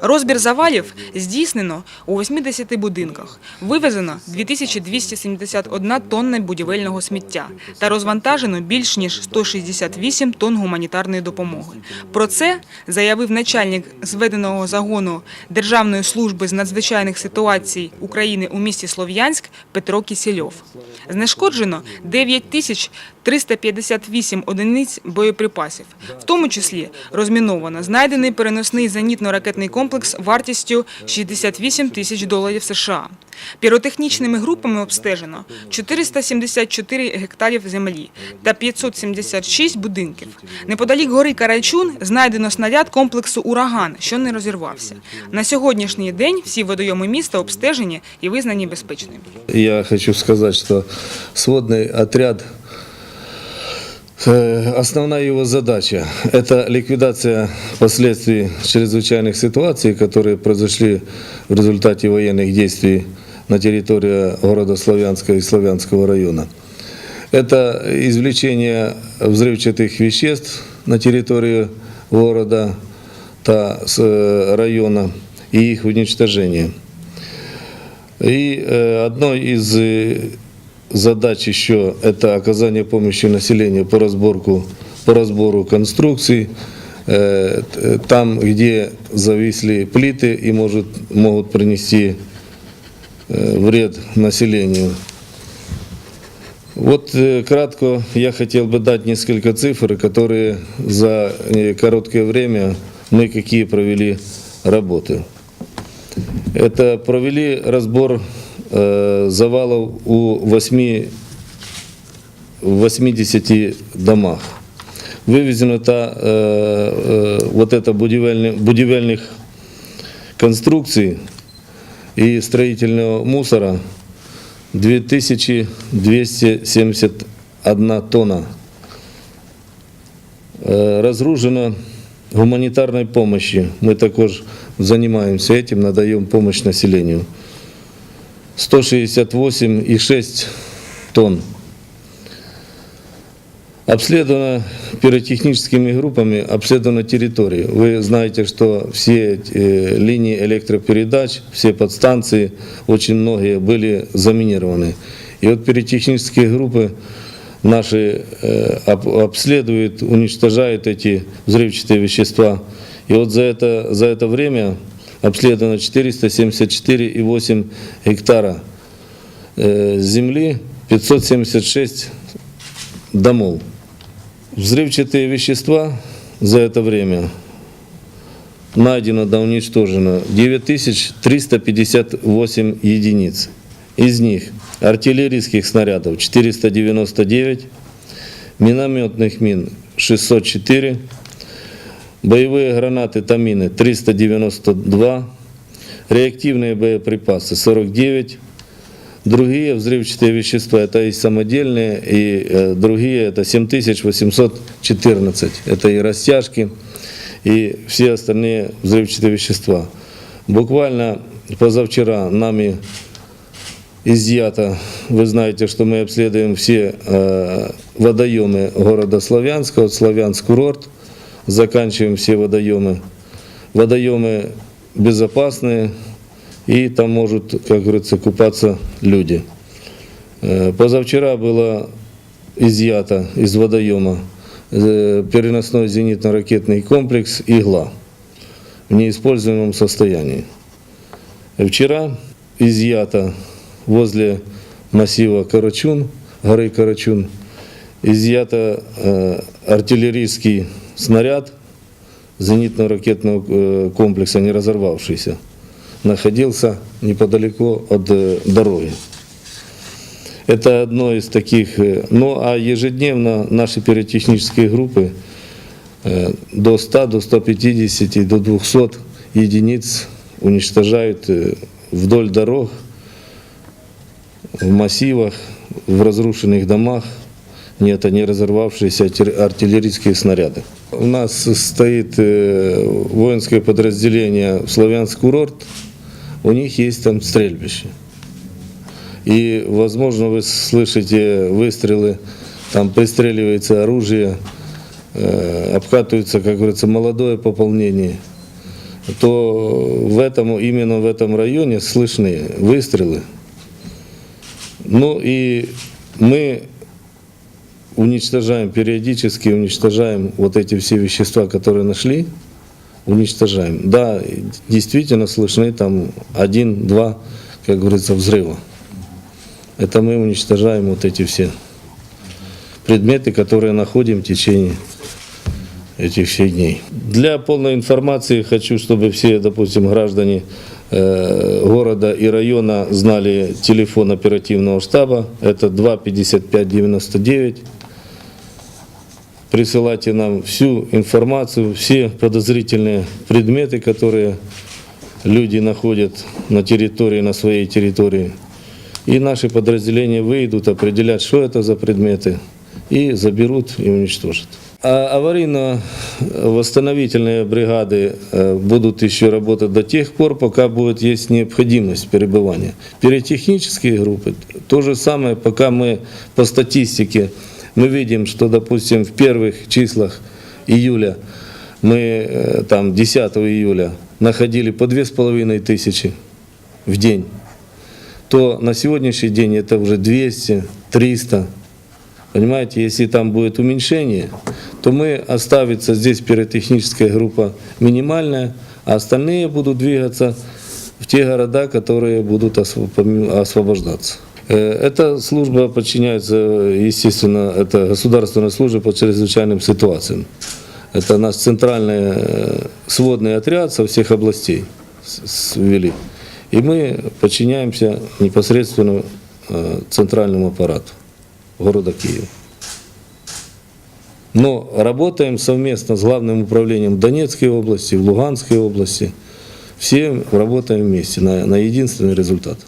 Розбір завалів здійснено у 80 будинках. Вивезено 2271 тонна будівельного сміття та розвантажено більш ніж 168 тонн гуманітарної допомоги. Про це заявив начальник зведеного загону Державної служби з надзвичайних ситуацій України у місті Слов'янськ Петро Кісільов. Знешкоджено 9 тисяч 358 одиниць боєприпасів, в тому числі розміновано знайдений переносний зенітно-ракетний комплекс вартістю 68 тисяч доларів США. Піротехнічними групами обстежено 474 гектарів землі та 576 будинків. Неподалік гори Карайчун знайдено снаряд комплексу «Ураган», що не розірвався. На сьогоднішній день всі водойоми міста обстежені і визнані безпечними. Я хочу сказать, что сводный отряд, основная его задача – это ликвидация последствий чрезвычайных ситуаций, которые произошли в результате военных действий на территории города Славянска и Славянского района. Это извлечение взрывчатых веществ на территории города та э, района и их уничтожение. И э, одной из э, задач еще это оказание помощи населению по разборку, по разбору конструкций, э, т- там, где зависли плиты и может, могут принести э, вред населению. Вот э, кратко я хотел бы дать несколько цифр, которые за э, короткое время мы какие провели работы. Это провели разбор э, завалов у 8, в 80 домах. Вывезено это, э, э, вот это будівельни- будівельных конструкций и строительного мусора 2271 тонна. Э, Разгружено гуманитарной помощи. Мы також занимаемся этим, надаем помощь населению. 168,6 тонн. Обследовано пиротехническими группами, обследована территория. Вы знаете, что все э, линии электропередач, все подстанции, очень многие были заминированы. И вот пиротехнические группы наши э, об- обследуют, уничтожают эти взрывчатые вещества. И вот за это, за это время обследовано 474,8 гектара э, земли, 576 домов. Взрывчатые вещества за это время найдено да уничтожено 9358 единиц. Из них артиллерийских снарядов 499, минометных мин 604, боевые гранаты Тамины 392, реактивные боеприпасы 49, Другие взрывчатые вещества, это и самодельные, и э, другие, это 7814. Это и растяжки, и все остальные взрывчатые вещества. Буквально позавчера нами изъято, вы знаете, что мы обследуем все э, водоемы города Славянска, вот Славянск курорт, заканчиваем все водоемы. Водоемы безопасные, и там могут, как говорится, купаться люди. Э, Позавчера было изъято из водоема э, переносной зенитно-ракетный комплекс «Игла» в неиспользуемом состоянии. Вчера изъято возле массива Карачун, горы Карачун, изъято э, артиллерийский снаряд зенитно-ракетного э, комплекса, не разорвавшийся, находился неподалеку от э, дороги. Это одно из таких. э, Ну а ежедневно наши пиротехнические группы до 100, до 150, до 200 единиц уничтожают вдоль дорог, в массивах, в разрушенных домах. Нет, не разорвавшиеся артиллерийские снаряды. У нас стоит э, воинское подразделение Славянск курорт. У них есть там стрельбище. И, возможно, вы слышите выстрелы, там пристреливается оружие, э, обкатывается, как говорится, молодое пополнение. то в этом, именно в этом районе слышны выстрелы. Ну и мы уничтожаем, периодически уничтожаем вот эти все вещества, которые нашли, уничтожаем. Да, действительно слышны там один-два, как говорится, взрыва. Это мы уничтожаем вот эти все предметы, которые находим в течение этих всех дней. Для полной информации хочу, чтобы все, допустим, граждане э, города и района знали телефон оперативного штаба. Это 25599. Присылайте нам всю информацию, все подозрительные предметы, которые люди находят на территории, на своей территории. И наши подразделения выйдут, определят, что это за предметы, и заберут и уничтожат. А аварийно-восстановительные бригады э, будут еще работать до тех пор, пока будет есть необходимость перебывания. Пиротехнические группы, то же самое, пока мы по статистике, мы видим, что, допустим, в первых числах июля, мы э, там 10 июля находили по 2,5 тысячи в день, то на сегодняшний день это уже 200, 300. Понимаете, если там будет уменьшение, то мы оставится здесь пиротехническая группа минимальная, а остальные будут двигаться в те города, которые будут освобождаться. Э, Эта служба подчиняется, естественно, это государственная служба по чрезвычайным ситуациям. Это наш центральный э, сводный отряд со всех областей ввели. И мы подчиняемся непосредственно э, центральному аппарату города Киева. Но работаем совместно с Главным управлением Донецкой области, в Луганской области. Все работаем вместе на, на единственный результат.